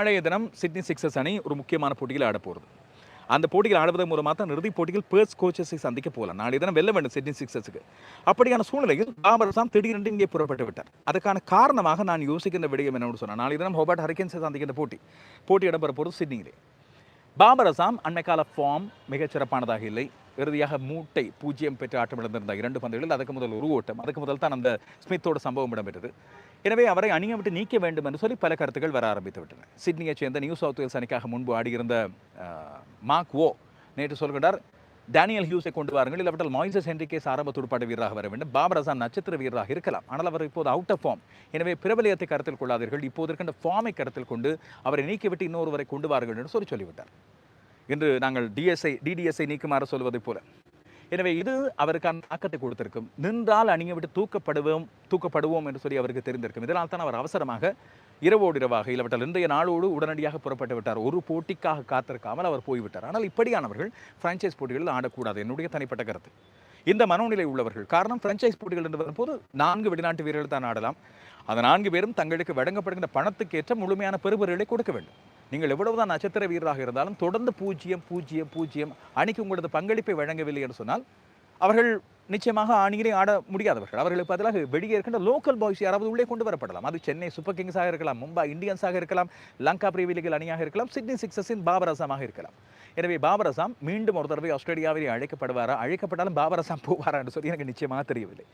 நாளைய தினம் Sydney sixes அணி ஒரு முக்கியமான போட்டியில் ஆட போகிறது அந்த போட்டியில் ஆடுவதன் மூலமாக தான் இறுதிப் போட்டியில் பேர்ஸ் கோச்சஸை சந்திக்க போகலாம். நாளைய தினம் வெல்ல வேண்டும் சிட்னி சிக்ஸஸுக்கு அப்படியான சூழ்நிலையில் பாபர் சாம் திடீரென்று இங்கே புறப்பட்டு விட்டார். அதுக்கான காரணமாக நான் யோசிக்கின்ற விடயம் என்னன்னு சொன்னால் நாளைய தினம் ஹோபார்ட் ஹரிக்கன்ஸை சந்திக்கின்ற போட்டி போட்டி இடம்பெற போகிறது சிட்னியிலே. பாபர் அசாம் அண்மைக்கால ஃபார்ம் மிகச்சிறப்பானதாக இல்லை. இறுதியாக மூட்டை பூஜ்ஜியம் பெற்று ஆட்டம் இழந்திருந்த இரண்டு பந்துகளில் அதுக்கு முதல் ஒரு ஓட்டம். அதுக்கு முதல் தான் அந்த ஸ்மித்தோட சம்பவம் இடம்பெற்றது. எனவே அவரை அணிய விட்டு நீக்க வேண்டும் என்று சொல்லி பல கருத்துக்கள் வர ஆரம்பித்து விட்டன சிட்னியைச் சேர்ந்த நியூ சவுத் வேல்ஸ் அணிக்காக முன்பு ஆடியிருந்த மார்க் ஓ நேற்று சொல்கிறார் டேனியல் ஹியூஸை கொண்டு வாருங்கள் இல்லாவிட்டால் மாய்சஸ் ஹென்ரிகேஸ் ஆரம்ப துடுப்பாட்ட வீரராக வர வேண்டும் பாபர் அசாம் நட்சத்திர வீரராக இருக்கலாம். ஆனால் அவர் இப்போது அவுட் ஆஃப் ஃபார்ம் எனவே பிரபலியத்தை கருத்தில் கொள்ளாதீர்கள் இப்போது இருக்கின்ற ஃபார்மை கருத்தில் கொண்டு அவரை நீக்கிவிட்டு இன்னொருவரை கொண்டு வாருங்கள் என்று சொல்லி சொல்லிவிட்டார். இன்று நாங்கள் டிஎஸ்ஐ டிடிஎஸ்ஐ நீக்குமாறு சொல்வதைப் போல. எனவே இது அவருக்கான தாக்கத்தை கொடுத்திருக்கும். நின்றால் அணிய விட்டு தூக்கப்படுவோம் தூக்கப்படுவோம் என்று சொல்லி அவருக்கு தெரிந்திருக்கும். இதனால் தான் அவர் அவசரமாக இரவோடு இரவாக இல்லாவிட்டால் இன்றைய நாளோடு உடனடியாக புறப்பட்டு விட்டார். ஒரு போட்டிக்காக காத்திருக்காமல் அவர் போய்விட்டார். ஆனால் இப்படியானவர்கள் ஃப்ரான்ச்சைஸ் போட்டிகளில் ஆடக்கூடாது என்னுடைய தனிப்பட்ட கருத்து. இந்த மனோநிலை உள்ளவர்கள் காரணம் ஃப்ரான்ச்சைஸ் போட்டிகள் என்று வரும்போது நான்கு வெளிநாட்டு வீரர்கள் தான் ஆடலாம். அந்த நான்கு பேரும் தங்களுக்கு வழங்கப்படுகின்ற பணத்துக்கேற்ற முழுமையான பெறுபொருளை கொடுக்க வேண்டும். நீங்கள் எவ்வளவுதான் நட்சத்திர வீரராக இருந்தாலும் தொடர்ந்து பூஜ்ஜியம் பூஜ்ஜியம் பூஜ்ஜியம் அணிக்கு உங்களது பங்களிப்பை வழங்கவில்லை என்று சொன்னால் அவர்கள் நிச்சயமாக அணியிலே ஆட முடியாதவர்கள். அவர்களுக்கு பதிலாக வெளியே இருக்கின்ற லோக்கல் பாய்ஸ் யாராவது உள்ளே கொண்டு வரப்படலாம். அது சென்னை சூப்பர் கிங்ஸாக இருக்கலாம் மும்பை இந்தியன்ஸாக இருக்கலாம் லங்கா பிரிவிலிகள் அணியாக இருக்கலாம் சிட்னி சிக்ஸஸின் பாபர் அசாமாக இருக்கலாம். எனவே பாபர் அசாம் மீண்டும் ஒரு தடவை ஆஸ்திரேலியாவிலே அழைக்கப்படுவாரா? அழைக்கப்பட்டாலும் பாபர் அசாம் போவாரா என்று சொல்லி எனக்கு நிச்சயமாக தெரியவில்லை.